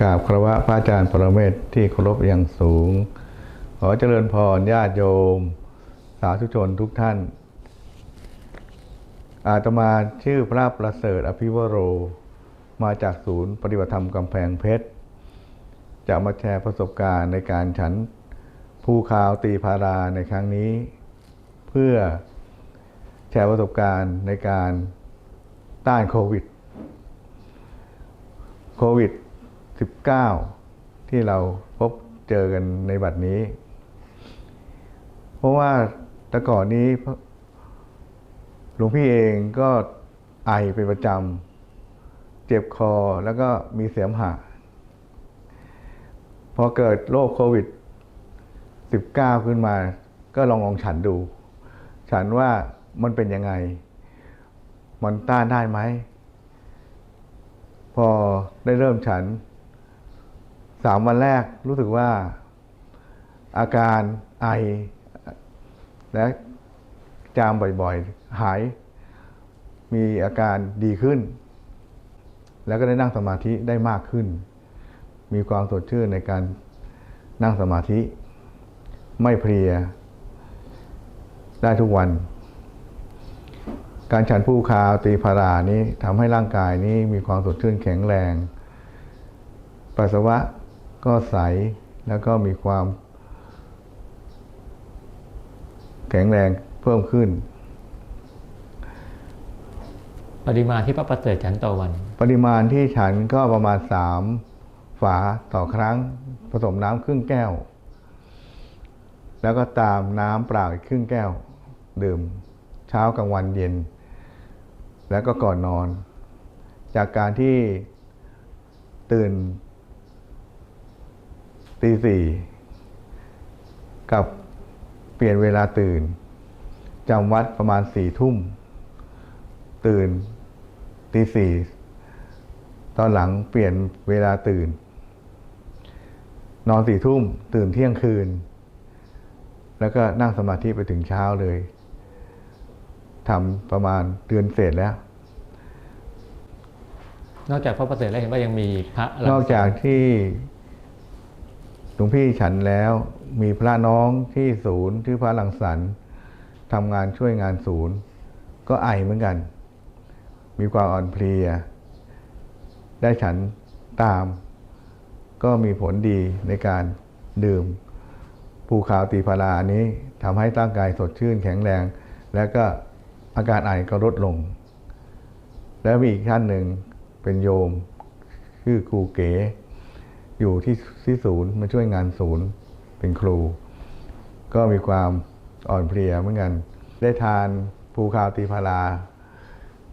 กราบคารวะพระอาจารย์ปรเมศที่เคารพอย่างสูง ขอเจริญพรญาติโยม สาธุชนทุกท่าน อาตมาชื่อพระประเสริฐอภิวโร มาจากศูนย์ปฏิบัติธรรมกำแพงเพชร จะมาแชร์ประสบการณ์ในการฉันภูคาวตีพาราในครั้งนี้ เพื่อแชร์ประสบการณ์ในการต้านโควิด โควิด 19 ที่เราพบเจอกันในบัดนี้ เพราะว่าแต่ก่อนนี้หลวงพี่เองก็ไอเป็นประจำเจ็บคอแล้วก็มีเสียมหะพอเกิดโรคโควิด 19 ขึ้นมา ก็ลองลองฉันดู ฉันว่ามันเป็นยังไง มันต้านได้ไหม พอได้เริ่มฉัน สามวันแรกรู้สึกว่าอาการไอ และจามบ่อยๆ หาย มีอาการดีขึ้น แล้วก็ได้นั่งสมาธิได้มากขึ้น มีความสดชื่นในการนั่งสมาธิ ไม่เพลีย ได้ทุกวัน การฉันผู้คาวตีพารานี้ทำให้ร่างกายนี้มีความสดชื่นแข็งแรง ปัสสาวะ ก็ใสแล้วก็มีความ แข็งแรงเพิ่มขึ้น ปริมาณที่พระประเสริฐฉันต่อวัน ปริมาณที่ฉันก็ประมาณสามฝาต่อครั้ง ผสมน้ำครึ่งแก้ว แล้วก็ตามน้ำเปล่าอีกครึ่งแก้ว ดื่มเช้ากลางวันเย็น แล้วก็ก่อนนอน จากการที่ตื่น ตีสี่กับเปลี่ยนเวลาตื่นจำวัดประมาณสี่ทุ่ม ตื่นตีสี่ตอนหลังเปลี่ยนเวลาตื่น นอนสี่ทุ่ม ตื่นเที่ยงคืน แล้วก็นั่งสมาธิไปถึงเช้าเลยทำประมาณเดือนเศษแล้ว นอกจากพระประเสริฐแล้วเห็นว่ายังมีพระรังนอกจากที่ห ลวงพี่ฉันแล้วมีพระน้องที่ศูนย์ที่อพระลังสรรค์ทำงานช่วยงานศูนย์ ก็ไอเหมือนกัน มีความอ่อนเพลีย ได้ฉันตาม ก็มีผลดีในการดื่มภูขาวตีพาราอันนี้ทำให้ร่างกายสดชื่นแข็งแรง แล้วก็อาการไอก็ลดลง แล้วมีอีกท่านหนึ่งเป็นโยม ชื่อครูเก๋ อยู่ที่ที่ศูนย์มาช่วยงานศูนย์เป็นครู ก็มีความอ่อนเพลียเหมือนกัน ได้ทานภูคาวตีพารา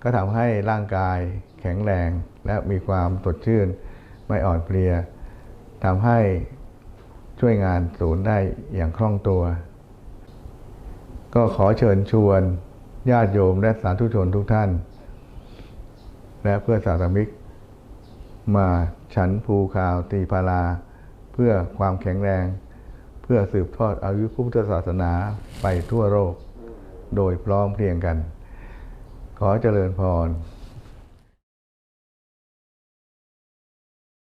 ก็ทำให้ร่างกายแข็งแรง และมีความสดชื่นไม่อ่อนเพลียทำให้ช่วยงานศูนย์ได้อย่างคล่องตัว ก็ขอเชิญชวนญาติโยมและสาธุชนทุกท่าน และเพื่อสาธมิก มาฉันภูคาวตีพาราเพื่อความแข็งแรง เพื่อสืบทอดอายุพุทธศาสนาไปทั่วโลกโดยพร้อมเพรียงกัน ขอเจริญพร